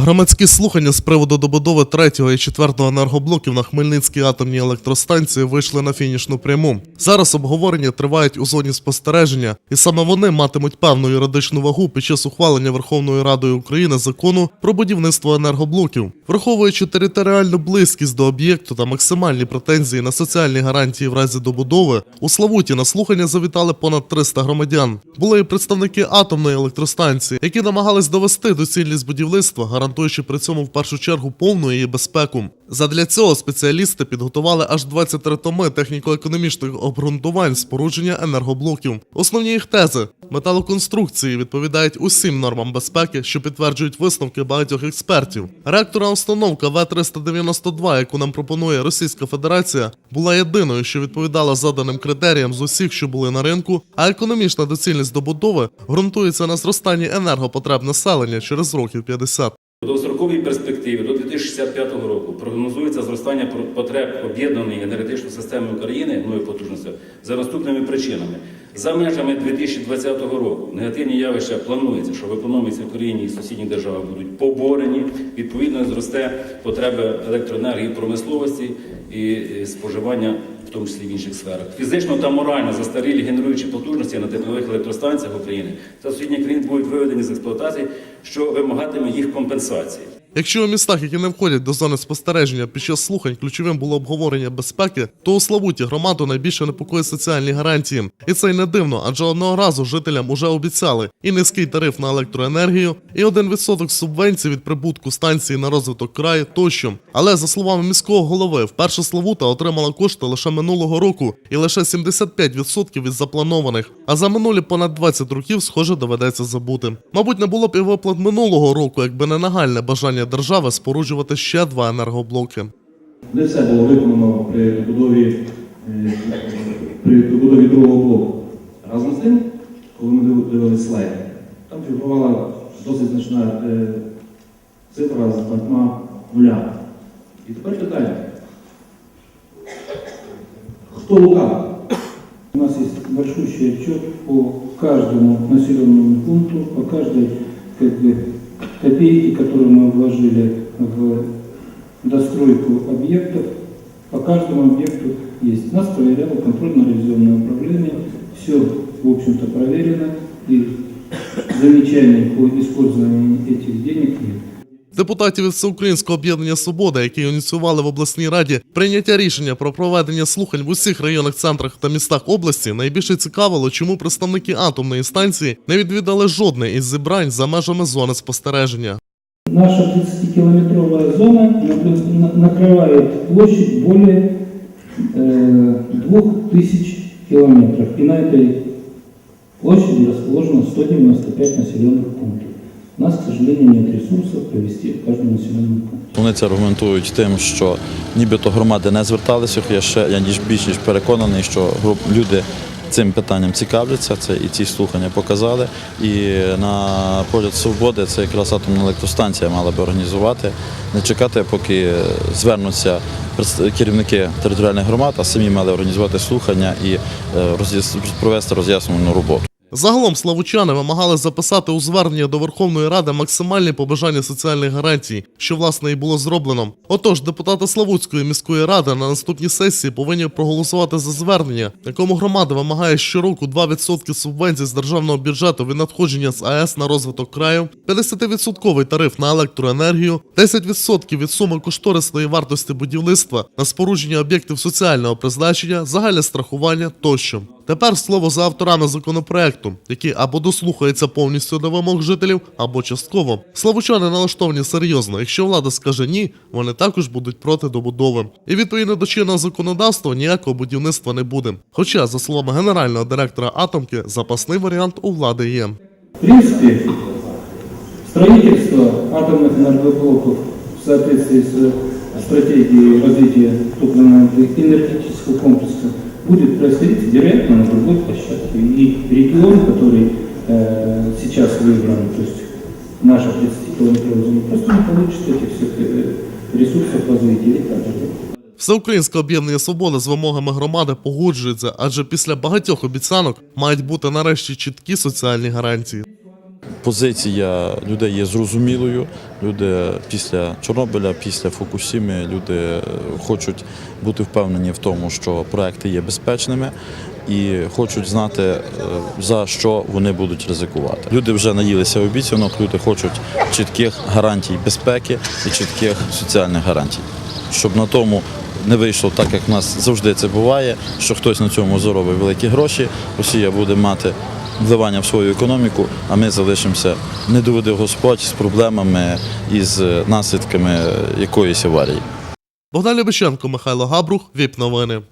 Громадські слухання з приводу добудови третього і четвертого енергоблоків на Хмельницькій атомній електростанції вийшли на фінішну пряму. Зараз обговорення тривають у зоні спостереження, і саме вони матимуть певну юридичну вагу під час ухвалення Верховною Радою України закону про будівництво енергоблоків, враховуючи територіальну близькість до об'єкту та максимальні претензії на соціальні гарантії в разі добудови. У Славуті на слухання завітали понад 300 громадян. Були і представники атомної електростанції, які намагались довести доцільність будівництва, гарантуючи при цьому в першу чергу повну її безпеку. Задля цього спеціалісти підготували аж 23 томи техніко-економічних обґрунтувань спорудження енергоблоків. Основні їх тези металоконструкції відповідають усім нормам безпеки, що підтверджують висновки багатьох експертів. Реакторна установка В-392, яку нам пропонує Російська Федерація, була єдиною, що відповідала заданим критеріям з усіх, що були на ринку, а економічна доцільність добудови ґрунтується на зростанні енергопотреб населення через років 50. У довгостроковій перспективі до 2065 року прогнозується зростання потреб об'єднаної енергетичної системи України нової потужності за наступними причинами. За межами 2020 року негативні явища планується, що в економіці України і сусідніх державах будуть поборені. Відповідно, зросте потреба електроенергії промисловості і споживання, в тому числі в інших сферах. Фізично та морально застарілі генеруючі потужності на теплових електростанціях України та сусідніх країн будуть виведені з експлуатації, що вимагатиме їх компенсації. Якщо у містах, які не входять до зони спостереження, під час слухань ключовим було обговорення безпеки, то у Славуті громаду найбільше непокоїть соціальні гарантії. І це й не дивно, адже одного разу жителям уже обіцяли і низький тариф на електроенергію, і 1% субвенцій від прибутку станції на розвиток краю тощо. Але за словами міського голови, вперше Славута отримала кошти лише минулого року, і лише 75% від запланованих. А за минулі понад 20 років, схоже, доведеться забути. Мабуть, не було б і виплат минулого року, якби не нагальне бажання держави споруджувати ще два енергоблоки. Не все було виконано при добудові, е, при добудові другого блоку. Разом з тим, коли ми див- дивились слайд, там фігурувала досить значна е, цифра з багатьма нулями. І тепер питання. Хто лукав? У нас есть большущий отчет по каждому населенному пункту, по бы, копейке, которую мы вложили в достройку объектов. По каждому объекту есть. Нас проверяло контрольно-ревизионное управление. Все, в общем-то, проверено. И замечаний по использованию этих денег нет. Депутатів від Всеукраїнського об'єднання Свобода, які ініціювали в обласній раді прийняття рішення про проведення слухань в усіх районних центрах та містах області, найбільше цікавило, чому представники атомної станції не відвідали жодне із зібрань за межами зони спостереження. Наша 30-километровая зона наблю- на- накрывает площадь более э, 2000 километров. И на этой площади расположено 195 населенных пунктов. У нас, к сожалению, нет ресурсов провести в каждом населенном пункте. Вони це аргументують тим, що нібито громади не зверталися. Я ще я ніж більш ніж переконаний, що люди цим питанням цікавляться. Це і ці слухання показали. І на погляд свободи це якраз атомна електростанція мала би організувати, не чекати, поки звернуться керівники територіальних громад, а самі мали організувати слухання і е, провести роз'яснювальну роботу. Загалом славучани вимагали записати у звернення до Верховної Ради максимальні побажання соціальних гарантій, що власне і було зроблено. Отож, депутати Славутської міської ради на наступній сесії повинні проголосувати за звернення, якому громада вимагає щороку 2% субвенцій з державного бюджету від надходження з АЕС на розвиток краю, 50% тариф на електроенергію, 10% від суми кошторисної вартості будівництва на спорудження об'єктів соціального призначення, загальне страхування тощо. Тепер слово за авторами законопроекту, які або дослухаються повністю до вимог жителів, або частково. Славучани налаштовані серйозно. Якщо влада скаже ні, вони також будуть проти добудови. І відповідно до чинного законодавства ніякого будівництва не буде. Хоча, за словами генерального директора атомки, запасний варіант у влади є. В принципе, строительство атомных энергоблоков в соответствии с стратегией развития топливно-энергетического комплекса будет происходить, вероятно, на другой площадке. И регион, который э, сейчас выбран, то есть наша 30-километровая зона, просто не получит этих всех э, ресурсов развития. И так далее. Всеукраїнське об'єднання Свобода з вимогами громади погоджується, адже після багатьох обіцянок мають бути нарешті чіткі соціальні гарантії. Позиція людей є зрозумілою. Люди після Чорнобиля, після Фукусіми, люди е, хочуть бути впевнені в тому, що проекти є безпечними і хочуть знати, е, за що вони будуть ризикувати. Люди вже наїлися обіцянок, люди хочуть чітких гарантій безпеки і чітких соціальних гарантій, щоб на тому не вийшло так, як в нас завжди це буває, що хтось на цьому заробить великі гроші, Росія буде мати вливання в свою економіку, а ми залишимося не доведе Господь з проблемами і з наслідками якоїсь аварії. Богдан Лебещенко, Михайло Габрух, ВІП новини.